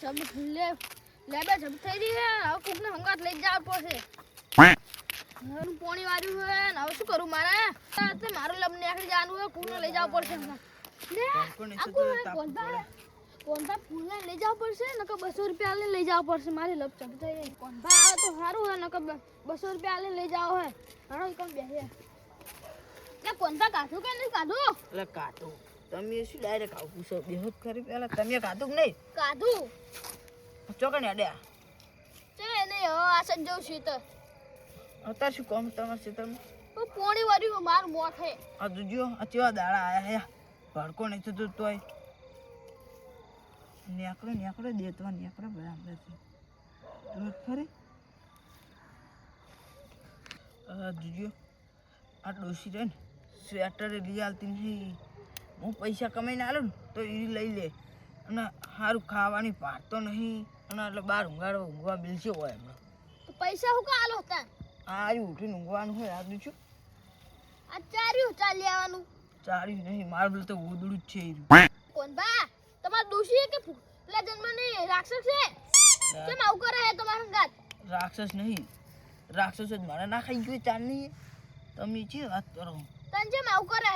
જમ લે લેબે જમ થઈ રહી હે. હવે કોકને હંગાત લઈ જવા પડશે. પોણી વાર્યું હે ને હવે શું કરું મારે? તે મારું લબ નીકળી જવાનું હે કોકને લઈ જવા પડશે. હમણાં. ફૂલને લઈ જાવ પડશે? નકર બસો રૂપિયા લઈ જાવ પડશે. મારી લપ ચમ થઈ કોણભા આવે તો સારું હોય નકર બસો રૂપિયા લઈ જાવ હોય. ઈ કોણ બેસે લે કાઢું કે નહીં કાઢું? એટલે કાઢું. તમે શું ડાયરેક્ટ આવું પૂછો બેહોત કરી પેલા તમે કાધું નહીં? કાધું? ચોકન અડ્યા? તે નહીં હવે આ સંજોગ છે તો અત્યારે શું કામ તમારા તો પોણી વાર્યું માર મોઠે આ જોજો આ ચેવા દાડા આયા હે. ભડકો નહીં થતો તોય. નેકડો નેકડો દેતવા નેકડો બરાબર છે. જોત ખરી? આ જોજો આ ડોસી રે ને સ્વેટર લઈ આલતી નહીં હું પૈસા કમાઈને આલું ને તો એ લઈ લે. અને સારું ખાવાની પાડતો નહીં. અને એટલે બહાર ઊંઘાડવા ઊંઘવા બિલશે હોય એમને તો પૈસા હું કાલો હતા આ આવ્યું ઉઠીને ઊંઘવાનું હોય આ છું આ ચાર્યું ચાલી આવવાનું. ચાર્યું નહીં મારું પેલું તો ઉદડું જ છે. કોણ બા? તમાર દોષી કે પેલા જન્મની રાક્ષસ છે કેમ આવું કરે હે તમારા સંગાત? રાક્ષસ નહીં. રાક્ષસ જ મારે ના ખાઈ ગયું ચાંદની તમે જે વાત કરો? તને જેમ આવું કરે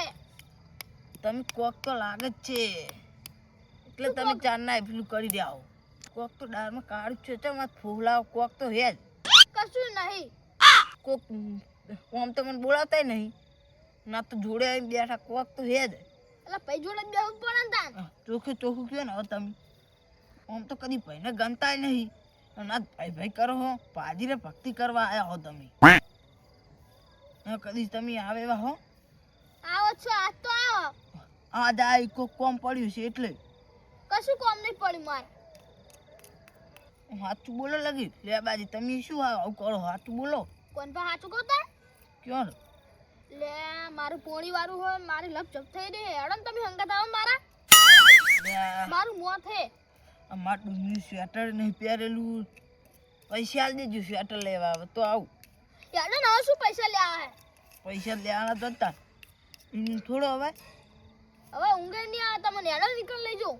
તમે કોક તો લાગે જ છે. એટલે તમે? ચાંદના પેલું કરી દે આવો કોક તો ડારમાં કાળું છે તો મારે ફૂલાવ કોક તો હે જ. કશું નહીં. કોક આમ તો મને બોલાવતાય નહીં. ના તો જોડે આવીને બેઠા કોક તો હે જ. એટલે પૈ જોડે બેહું પડે ને તાન. ચોખ્ખું ચોખ્ખું કહો ને હવે તમે. આમ તો કદી ભાઈને ગમતાય નહીં. ના ભાઈ ભાઈ કરો હો પાજીરે ભક્તિ કરવા આવ્યા હો તમે. કદી તમે આવે એવા હો? આવો છો આજ તો આવો. આ કોક કોમ પડ્યું છે એટલે. કશું કોમ નહીં પડ્યું મારે. હું સાચું બોલો લગી. લે બાજી તમે શું આવું કરો? હાથું બોલો. કોણ બા સાચું કહતા ક્યાં? લે મારું પોણી વાળું હોય મારી લપ જપ થઈ રહી હેડો તમે હંગાત આવો મારા. મારું મોત હે. અમાર ડુંગળી સ્વેટર નહીં પહેરેલું. પૈસા આલી દેજો સ્વેટર લેવા આવે તો આવું. યાર ના શું પૈસા લેવા હે? પૈસા લેવાના તો હતા થોડો હવે હવે ઊંઘે નહીં આવે તમે નેડો નીકળ લઈ જાઓ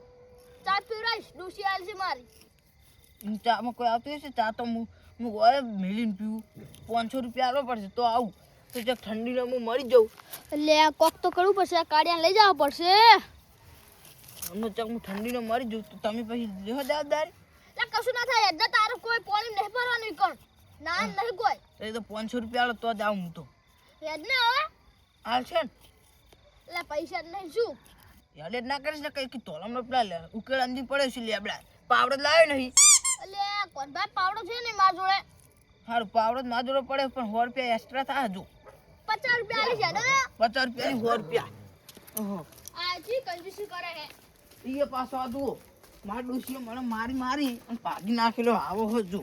ચા પીવડાવીશ ડોસી છે મારી. ચામાં કોઈ આવતું હશે? ચા તો હું હું હોય મેલીને પીવું. પાંચસો રૂપિયા આવવા પડશે તો આવું. તો જો ઠંડીનો હું મરી જાઉં. એટલે આ કોક તો કરવું પડશે આ કાડિયા લઈ જવા પડશે. હમણાં ચક હું ઠંડીનો મરી જાઉં તો તમે પછી લેહો જવાબદારી? લે કશું ના થાય એટલે તારો કોઈ પોણી નહીં ભરવાનું કણ. ના નહીં કોઈ. એ તો પાંચસો રૂપિયા આલો તો જ આવું હું તો. ને હવે હાલ છે ને. એટલે પૈસા જ નહીં શું? યાદ જ ના કરીશ ને કઈ કે તોલામનો પેલા લે. ઉકેલ અંદી પડે છે લેબડા પાવડો જ લાવ્યો નહીં. એટલે કોણ ભાઈ પાવડો છે ને મારા જોડે? સારું પાવડો ના જોડે પડે પણ સો રૂપિયા એક્સ્ટ્રા થાય હજુ. પચાસ રૂપિયા આલી છે ને પચાસ રૂપિયાની સો રૂપિયા. ઓહો. આ જી કંજૂસી કરે હે. ઈયે પાછો આ જુઓ. માર ડોશીએ મને મારી મારી અને પાડી નાખેલો આવો હો જો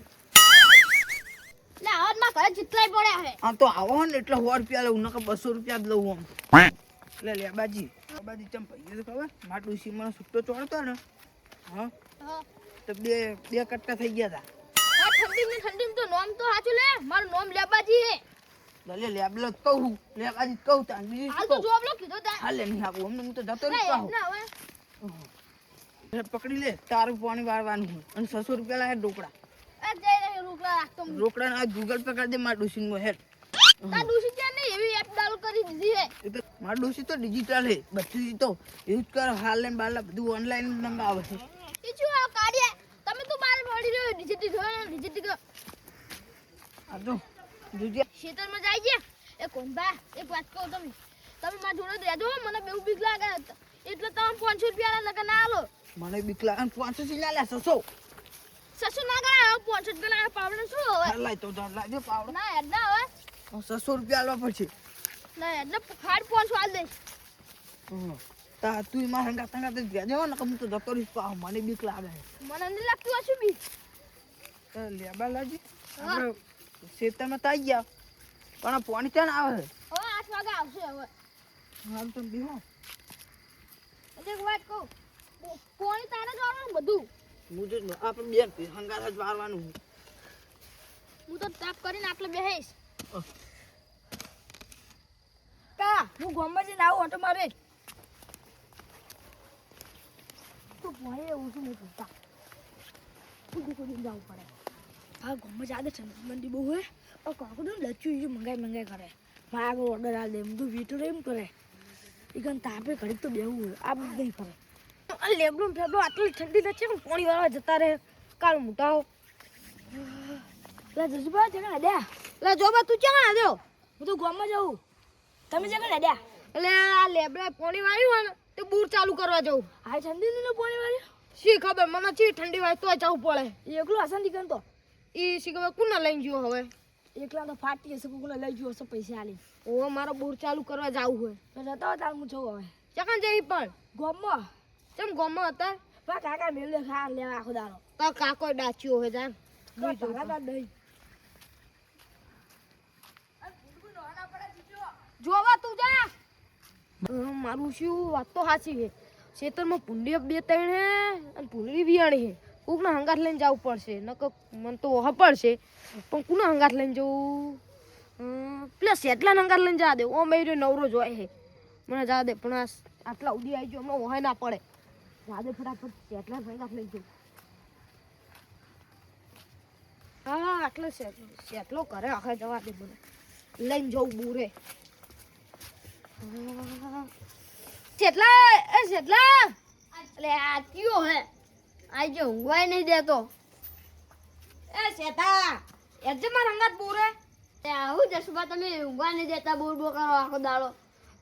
લે હાથમાં ઘરે જેટલાય પડ્યા હે. હા તો આવો હો ને એટલે સો રૂપિયા લઉં નકર બસો રૂપિયા જ લઉં આમ. એટલે લેબાજી બાજી. ચમ પૈયો તો ખબર? માટલું ડોશી મને છૂટો ચોડતો ને હા હા. તો બે બે કટકા થઈ ગયા હતા આ ઠંડી ને ઠંડી તો નોમ તો સાચું લે. મારું નોમ લેબાજી હે લે લેબલો જ કહું લેબાજી કહું તા બીજું હાલ તો કહું. જોબ લો કીધો તા હાલે નહીં આવું અમને હું તો જતો લે રહી ના હવે પકડી લે તારું પાણી વાળવાનું અને સસો રૂપિયા લાગે ઢોકળા. એ રોકડા ના ગૂગલ પે કરી દે મારા ડોશીનું હેડ. તા ડૂસી ત્યાં નહીં? એવી એપ ડાઉનલોડ કરી દીધી હે તો મારા ડોસી તો ડિજિટલ હે. બધું તો જ કરો હાલ ને બાલ બધું ઓનલાઈન મંગાવે છે. ઈ શું આ કાઢ્યા તમે તો બાર પડી રહ્યો ડિજિટલ જોયો ડિજિટલ આ તો જોજે ખેતરમાં જાય છે. એ કોણ એક વાત કહું તમે તમે મારા જોડે રહેજો મને બેવું બીક લાગે. એટલે તમે પાંચસો રૂપિયા લગા ના આલો. મને બીક લાગે પાંચસો થી ના લે સસો સસો ના હવે પાંચસો રૂપિયા લાગે પાવડે શું હવે લાય તો જા લાજો પાવડો. ના યાર ના હવે સસો રૂપિયા આલવા પડશે. તા તું મારા હંગા તંગા તો ગયા. ને તો જતો રહીશ મને બીક લાગે. મને નહીં લાગતું આ બી લેબા લાજી ખેતરમાં તો આવી ગયા. પણ પાણી ક્યાં આવે? હવે આઠ વાગે આવશે હવે. હાલ તો બીહો એક વાત કહું પોણી તારે જ વાળવાનું બધું. હું આપણે બેન હંગા જ વારવાનું હું તો તાપ કરીને આટલે બેહીશ. અહ. કા હું ગોમ્બા જઈને આવું ઓટો મારે. તો એવું છું નહીં પૂછતા જવું પડે. હા ગામમાં જાદે ઠંડી બહુ હોય પણ કાકડું લચ્યું મંગાઈ મંગાઈ કરે. મારા આગળ ઓર્ડર આ દે બધું વીટર એમ કરે. એ કન તાપે ઘડીક તો બેવું હોય. આ બધું નહીં કરે આ લેબડું ફેબડું આટલી ઠંડી નથી પણ પાણી વાળવા જતા રહે. કાલ મોટા હો. લા જસુભા જગા અડ્યા લે જો બા, તું ક્યાં આવ્યો હું તો ગામમાં જાઉં તમે જગા અડ્યા એટલે આ લેબડા પોણી વાળ્યું હોય ને તે બૂર ચાલુ કરવા જવું. આ ઠંડી ને પોણી વાળ્યું શી ખબર? મને ચી ઠંડી વાય તોય જવું પડે. એકલું અશાંતિ કરતો એ શી ખબર? કુના લઈને ગયો હવે? એકલા તો ફાટી હશે કોકને લઈ ગયો હશે પૈસા આલી. ઓ મારો બૂર ચાલુ કરવા જવું હોય. તો જતો હોય તાર હું જોઉં હવે. ચકન જઈ પણ. ગામમાં ચમ ગોમાં હતા? પા કાકા મેળ ખા લેવા આખો દારો તો કાકો ડાચ્યો હોય જાન કાકા દઈ. જોવા તું જા. મારું શું વાત તો સાચી છે. ખેતરમાં પુંડી બે ત્રણ હે અને પુંડી વિયાણી હે. કોકના હંગાથ લઈને જવું પડશે, નકર મને તો હપડશે પણ કોના હંગાથ લઈને જવું? પેલા સેટલા હંગાથ લઈને જા દે. ઓ મેર્યો નવરો જોય હે. મને જા દે, પણ આટલા ઉડી આવી જો હમણાં વહાય ના પડે. જા દે ફટાફટ સેટલા હંગાથ લઈને જવું. હા, આટલો સેટલો કરે, આખા જવા દે મને. લઈને જવું બુરે. જેટલા એ જેટલા. એટલે આ કયો હે? આજે ઊંઘવાય નહીં દેતો. એ શેતા એ જે મારા અંગાત એ આવું જસબા તમે ઊંઘવા નહીં દેતા બોર બોર કરો આખો દાડો.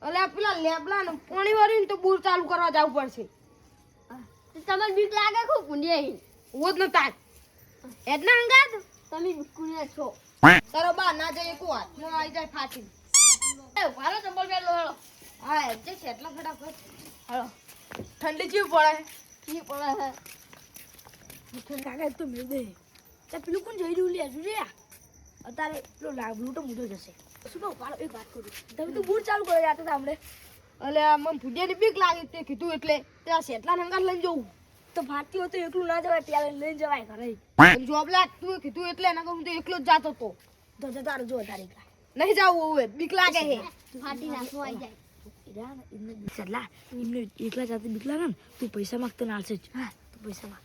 એટલે પેલા લેબલા ને પાણી વાળી તો બોર ચાલુ કરવા જવું પડશે. તમને બીક લાગે ખૂબ કુંડિયા હું જ નતા એટલા અંગાત? તમે કુંડિયા છો. તારો બા ના જાય એક વાત હું આવી જાય ફાટી વાલો હેલો હા છે એટલા ફટાફટ હેલો. ઠંડી ચીવ પડે? ચીવ પડે કાકા તો મેળ તે પેલું કોણ જઈ રહ્યું લે? જોજે અત્યારે પેલો લાગલું તો મોટો જશે. શું કહું? પાડો એક વાત કરું. તમે તો બૂટ ચાલુ કરે જાતા હતા હમણે એટલે મને ફૂડિયાની બીક લાગી તે કીધું એટલે તે આ શેટલા નંગાર લઈને જવું. તો હોય તો એકલું ના જવાય ત્યારે લઈને જવાય ઘરે. જોબ જોબલા તું કીધું એટલે એના હું તો એકલો જ જાતો તો. તો જતા જો તારી નહીં જાવું હવે બીક લાગે હે. ફાટી નાખો આવી જાય. સલા એમને એકલા જાતે બીક લાગે ને તું પૈસા માંગતો નાલશે જ. હા તું પૈસા માંગ.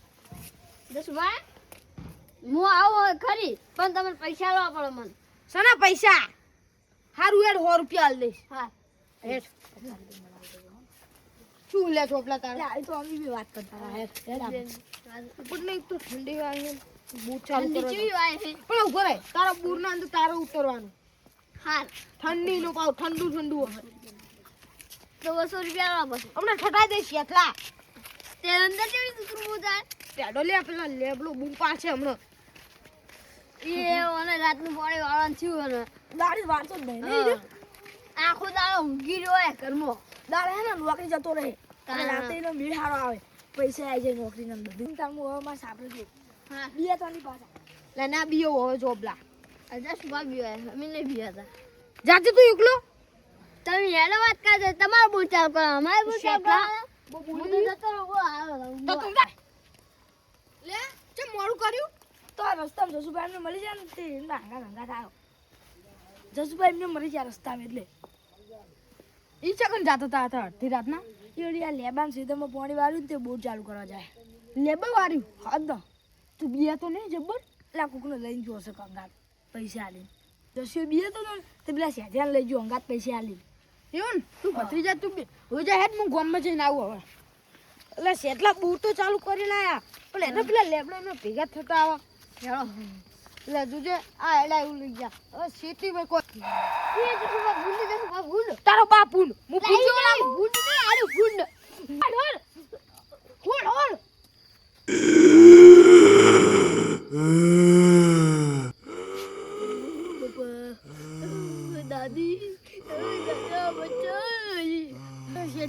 દસવા હું આવો ખરી પણ તમને પૈસા લાવવા પડે મને. સના પૈસા? હારું હેડ સો રૂપિયા આલ દઈશ. હા. હેડ. શું લે ચોપલા તારે? આ તો અમે બી વાત કરતા હેડ હેડ નહીં તો ઠંડી વાળી બૂટ ચાલુ કરવા પણ ઊભો રહે તારા બૂટ ના અંદર તારે ઉતરવાનું. હા ઠંડી નો પાવ ઠંડુ ઠંડુ. તો બસો રૂપિયા લાવો હમણાં ઠટાઈ દઈશ એટલા તે અંદર કેવી ઉતરવું જાય. પેડો લે પેલા લેબલો બૂંપા પાછે હમણાં. એ અને રાતનું પાણી વાળવાનું થયું અને દાડી વાળતો જ નહીં નહીં આખો દાડો ઊંઘી રહ્યો હે ઘરમાં. દાડે હે ને નોકરી જતો રહે. હા. રાતે નો હારો આવે. પૈસા આવી જાય નોકરી ના બધું તાર હવે મારે છું હા. બે તારી પાછા લે ના બીયો હવે જોબલા જાતે તું એકલો? તમે હેલો વાત કરજો તમારો બોચાવ ચાલ કરો અમારે બોચાવ કરો હું તો જતો રહું તો તું લે ચમ મોડું કર્યું? તો આ રસ્તામાં જસુભાઈ મળી જાય ને તે નાંગા નાંગા થાય. જસુભાઈ એમને મળી જાય રસ્તામાં એટલે. ઈ ચકન જાતો તા હતા અડધી રાતના? એ આ લેબાન સીધામાં પોણી વાળ્યું તે બોટ ચાલુ કરવા જાય. લેબર વાળ્યું? હા તું બીયા તો નહીં જબ્બર એટલે આ કોકને લઈને હશે કંગાત પૈસા આલીને. જસ્યો બીએ તો ને તે પેલા સેજાને લઈ ગયો અંગાત પૈસા આલી એવું ને તું ભત્રીજા તું બી હવે જા હેડ હું ગામમાં જઈને આવું હવે. એટલે શેટલા બૂટ તો ચાલુ કરી આયા પણ એને પેલા લેબડા એમને ભેગા થતા આવા. હેડો એટલે જોજે આ હેડા એવું લઈ જા હવે શેતી ભાઈ કોઈ તારો બાપ ભૂલ. હું પૂછ્યો ના ભૂલ ને આડું ભૂલ ને. હોડ હોડ હોડ દાદી દાદા બચાઈ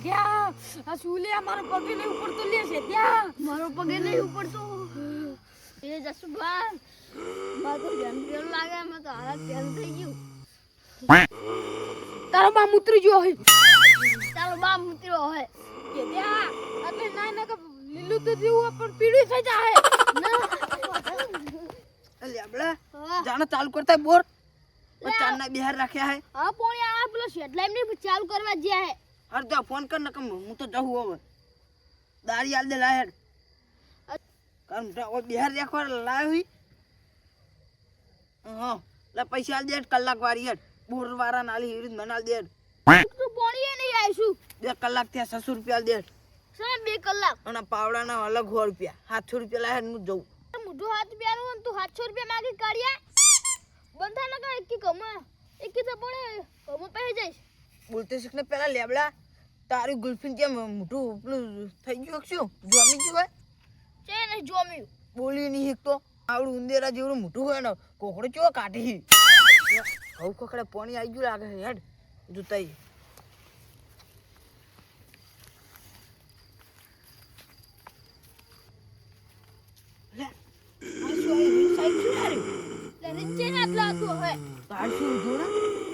શેઠિયા આ શું લે મારો પગે નહીં ઉપડતો લે છે ત્યાં. મારો પગે નહીં ઉપડતો. એ જસુભા તો ધ્યાન પેલું લાગે? એમાં તો હાલત ધ્યાન થઈ ગયું. તારો બા મૂતરી ગયો હોય. તારો બા મૂતર્યો હોય. ત્યાં? એટલે ના ના કે લીલું તો જેવું પણ પીળું થઈ જાય. આપણે જાણે ચાલુ કરતા બોર. ચાંદના બિહાર રાખ્યા હે. હા પોણી આ પેલો શેઠલા ને ચાલુ કરવા જ્યાં હે. અરે તો ફોન કર ને કમ હું તો જવું હવે. દારી આલ દે લાહેર મોટા બિહાર રાખવા લાવ્યો હી. હા લે પૈસા આલ દે કલાક વાળી હેડ. બોર વાળા નાલી એવી મને આલ દે તું પોણીએ નહીં આવીશું બે કલાક ત્યાં સસુ રૂપિયા દે સાહેબ બે કલાક. અને પાવડાના અલગ સો રૂપિયા. સાતસો રૂપિયા લાવે હું જઉં. મુઢો હાથ હોય ને તું સાતસો રૂપિયા માગી કાઢ્યા બંધા લગા એકી કમા એકી તો પડે. કમો પહે જઈશ. બોલતે શીખને પેલા લેબડા તારી ગુલ્ફીન કેમ મોટું પેલું થઈ ગયું શું? જોમી ગયું હોય? છે ને જોમ્યું. બોલી નહીં શીખતો આવડું ઉંદેરા જેવડું મોટું હોય ને કોકડો ચો કાઢી? હવે કોકડે પાણી આવી ગયું લાગે હેડ જોતાઈ આ શું હવે તાર? શું ને?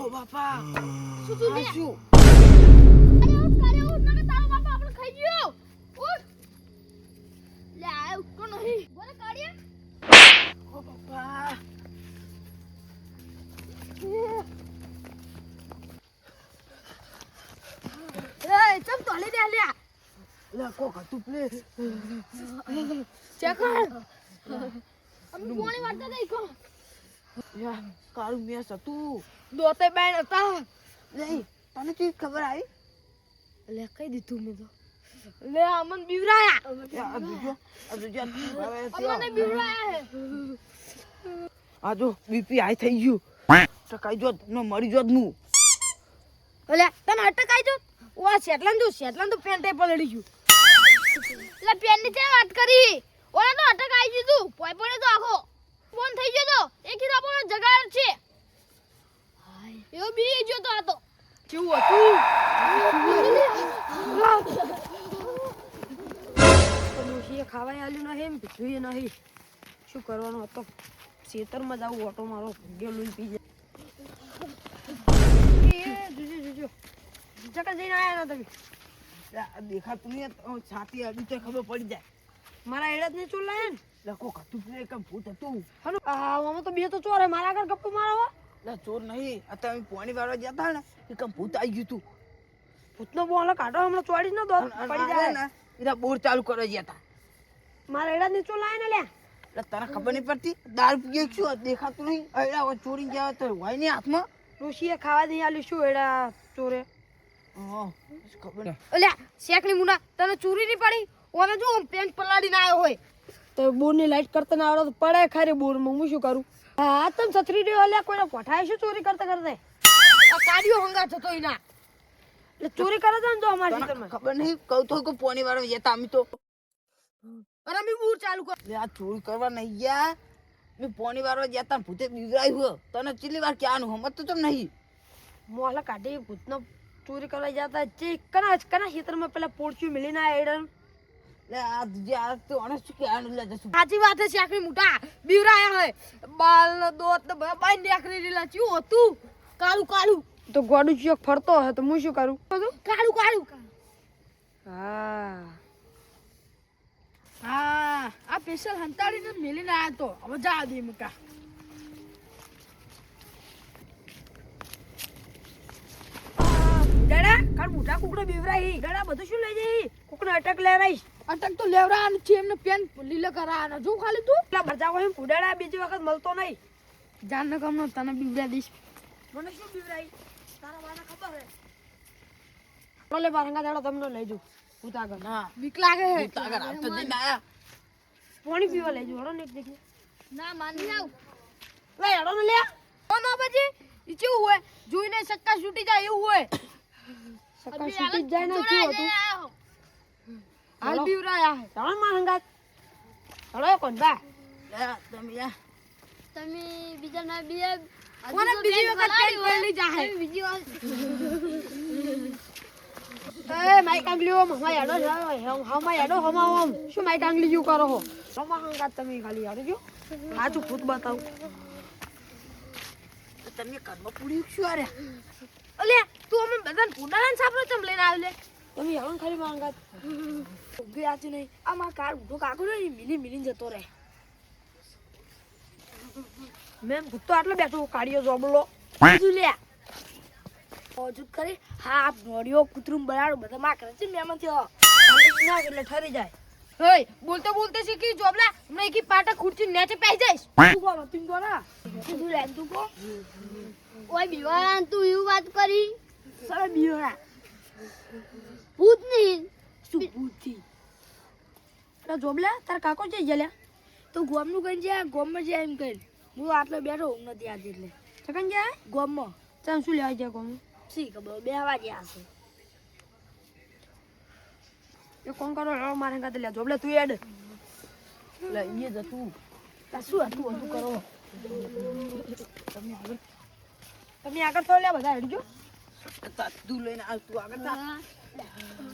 ઓ બાપા. શું તું આ શું અરે ઉઠ કરે ઉઠ નકર તારો બાપા આપણે ખાઈ ગયો. ઉઠ. લે આ ઉઠતો નહીં. બોલે કાઢ્યા ઓ બાપા એ ચમ તો લે લ્યા લે કોક હતું પ્લે ચેક કર અમે પોણી વાળતા નહીં કો. યા કાળું મેસ હતું. દોતે બેન હતા. નહીં તને ચીજ ખબર આવી? લે કઈ દીધું મેં તો. લે અમન બીવરાયા. અમને. બીવરાયા આ જો બીપી હાઈ થઈ ગયું. ટકાઈ જોત ન મરી જોતનું. ઓલે તને અટક આઈ જો ઓ શેટલાન જો શેટલાન તો પેન્ટે પલડી ગયું. એટલે પેનની ચે વાત કરી. ઓલા તો અટક આઈ ગયું પોય પોય તો આખો ફોન થઈ ગયો તો. એક હીરા પણ જગાડ છે. એવો બી ગયો તો આ તો. કેવું હતું? ખાવાય આલ્યું નહીં એમ? પીધું નહીં. શું કરવાનું હતો? ખેતરમાં જવું ઓટો મારો ગેલું પી જાય. એ જોજો જોજો. ચકલ જઈને આયા ના તમે. દેખાતું નહીં છાતી અડી તો ખબર પડી જાય. મારા એડા ને ચોર લાયા ને લે કોક હતું પ્લે ભૂત હતું? હલો આમાં તો બે તો ચોર મારા આગળ ગપ્પો મારો ના ચોર નહીં. અત્યારે પાણી વાળવા જતા ને એ કમ ભૂત આવી ગયું હતું ભૂતનો બોલો કાઢો હમણાં ચોડી ન દો. પડી જાય. ને એના બોર ચાલુ કરવા ગયા હતા. મારા એડા નહીં ચોર લાયા ને લ્યા. એટલે તને ખબર નહીં પડતી દારૂ પીએ શું દેખાતું નહીં. એડા ચોરી ગયા તો હોય નહીં હાથમાં? ઋષિએ ખાવા દઈ આલ્યું શું એડા ચોરે? ખબર? ઓલે શેકની મુના તને ચોરી નહીં પડી? ઓને જો પેન્ટ પલાડીને આવ્યો હોય. તો બોરની લાઈટ કરતા ના આવડે તો પડે ખરી બોરમાં હું શું કરું? હા તમે છત્રી રહ્યો અલ્યા કોઈને પઠાય શું ચોરી કરતા કરતા? આ કાઢ્યો હંગા થતો ના એટલે ચોરી કરે છે ને જો અમારી તમે ખબર નહીં? કહું તો કે પાણી વાળો જતા અમે તો અરે અમે બૂર ચાલુ કર આ ચોરી કરવા નહીં ગયા. મેં પાણી વાળો જતા ને ભૂતે બીવરાયું તને ચીલી વાર ક્યાંનું હમત તો તમ નહીં? મોહલા કાઢી ભૂતનો ચોરી કરવા જતા જે કના કના ખેતરમાં પેલા પોળચ્યું મિલીને આ એડન લે આ જે આ તો અણસ શું ક્યાંનું લે જશું. સાચી વાત છે શેકની મુઠા. બીવરાયા હોય. બાલ દોત બાઈ નીકળી રેલા ચિયું હતું? કાળું કાળું. તો ગોડું ચોક ફરતો હે તો હું શું કરું? કાળું કાળું. હા. હા આ સ્પેશિયલ હંતાડીને મિલીને આયા તો. હવે જા દે મુકા દાડા કાલ મોટા કુકડો બીવરાઈ ડડા બધું શું લઈ જઈ? કુકડો અટક લેરાઈશ અટક તો લેવડાવાનું છે. એમને પેન લીલા કરાવવાના. જો ખાલી તું. પેલા બરજા કોઈ કુડાડા બીજી વખત મળતો નહીં. જાન ને કમનો તને બીવરા દઈશ મને શું બીવરાઈ તારા વાના ખબર હે. ઓલે બારંગા દાડો તમને લઈ જઉં. આગળ. ના બીક લાગે હે. આગળ હાથ તો જઈને આયા પાણી પીવા લઈ જઉં. હડો ને એક ના માની જાવ લે હડો ને લે. કોનો પછી? ઈ કેવું હોય? જોઈને સક્કા છૂટી જાય એવું હોય. સક્કા છૂટી જાય ને કેવું હતું હાલ બીવરાયા હે ચાલો માં હંગાત હળો કોણ બા તમે યા તમે બીજા ના બે કોને બીજી વખત પેન પહેરી જાહે? બીજી વખત એ માઈ આંગલી ઓમ હમા યાડો જાવ હમા યાડો હમા ઓમ શું માઈ કાંગલી યુ કરો હો હમા હંગાત તમે ખાલી યાડો જો સાચું ભૂત બતાવું તમે કર્મ પૂરી શું અરે અલે તું અમે બધાને પોતાના સાપરો ચમ લઈને આવલે લે તમે યાડો ને ખાલી માંગા ઊભી આતી નહીં આ મારા કાર ઉઠો કાકો ને મિલી મિલી મિલીને જતો રહે. મેં ભૂતો તો આટલો બેઠો કાઢ્યો જોબલો. બીજું લે ઓજુત કરી હા આ નોડિયો કૂતરું બરાડો બધા માં કરે છે મેમન થયો ના એટલે ઠરી જાય. ઓય બોલતો બોલતો શીખી જોબલા. હમણાં એકી પાટા ખુરચી નેચે પહી જઈશ. તું કોણ તું કોણ? તું લે તું કો ઓય બીવાન તું એવું વાત કરી. સર બીવરા ભૂત નહીં શું ભૂતથી? અરે જોબલા તાર કાકો છે જલ્યા તો ગોમનું કઈ જાય ગોમમાં જાય એમ કઈ હું આટલો બેઠો હું નથી આજે એટલે. ચકન જાય ગોમમાં. ચાલ શું લેવા જાય ગોમ શી ખબર? બે વાગે આવશે એ કોણ કરો મારે કાતે લે. જોબલા તું એડ એટલે એ જતું તાર શું હતું? હતું કરો. તમે આગળ થયો લે બધા હેડજો. Kata dulu ini aku tua kata.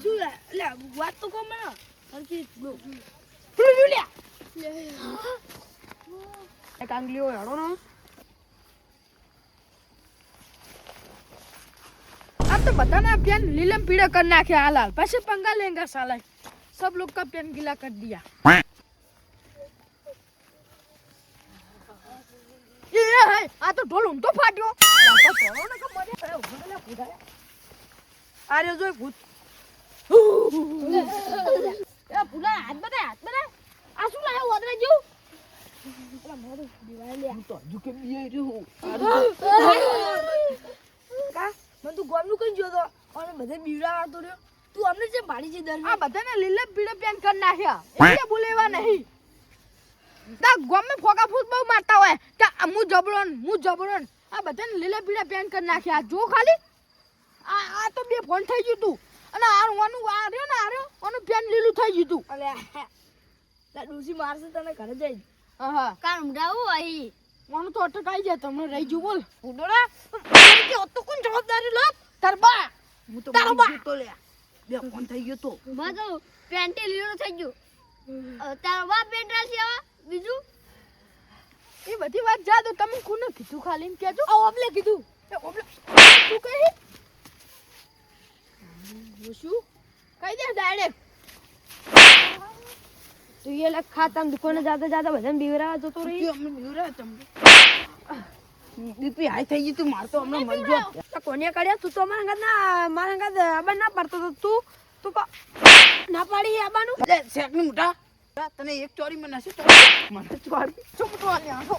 Sudah, lah buat tuh kau mana? Harus dulu. Dulu dulu ya. Eh kanglio ya, rono. अब तो बताना प्यान नीलम पीड़ा कर नाख्या हालाल पैसे पंगा लेंगे साला सब लोग का प्यान गीला कर दिया ये है आ આર્યો જોઈ ભૂત. એ હાથ બતા હાથ બતા આ શું લાયો ઓદરા જેવું? હું તો હજુ કેમ બી રહ્યો કા? મને તું ગોમનું કઈ જોતો અને બધે બીવડા આવતો રહ્યો. તું અમને જે ભાડી છે દર આ બધાને લીલે પીળે પેન કરી નાખ્યા. એટલે બોલેવા નહીં. તા ગમે ફોકા ફૂટ બહુ મારતા હોય. કે હું જબડો હું જબરો ને આ બધાને લીલા પીળા પેન કરી નાખ્યા જો ખાલી. આ આ તો બે ફોન થઈ ગયું તું. અને આ ઓનું આ રહ્યો ને આ રહ્યો. ઓનું પેન લીલું થઈ ગયું તું. અલે લા મારશે તને ઘરે જઈ હા કાન ઉડાવું અહીં? મને તો અટકાઈ જાય. તમને રહી ગયું બોલ. ઉડોડા તો કોણ જવાબદારી લો? તરબા હું તો તારો બા. તો લે. બે ફોન થઈ ગયો તો. બધું પેન્ટે લીલો થઈ ગયું. તારો બાપ પેન્ટ રાશી બીજું? એ બધી વાત જા દો તમે કોને કીધું ખાલી એમ કહેજો. આ ઓબલે કીધું. એ ઓબલે તું કહી? હું શું કહી દે ડાયરેક્ટ તું એ લખ ખાતા દુકાને જાતા જાતા બધાને બીવરાવા જતો રહી. તું અમને બીવરા તમને બીપી હાઈ થઈ ગઈ તું મારતો હમણાં મરી ગયો તો કોને કાઢ્યા તું તો અમારા અંગાત ના મારા અંગાત આબા ના પાડતો તો તું. તું ના પાડી આબાનું. લે ની મોટા તને એક ચોરી મને તો મને ચોરી ચૂપ તો અરે!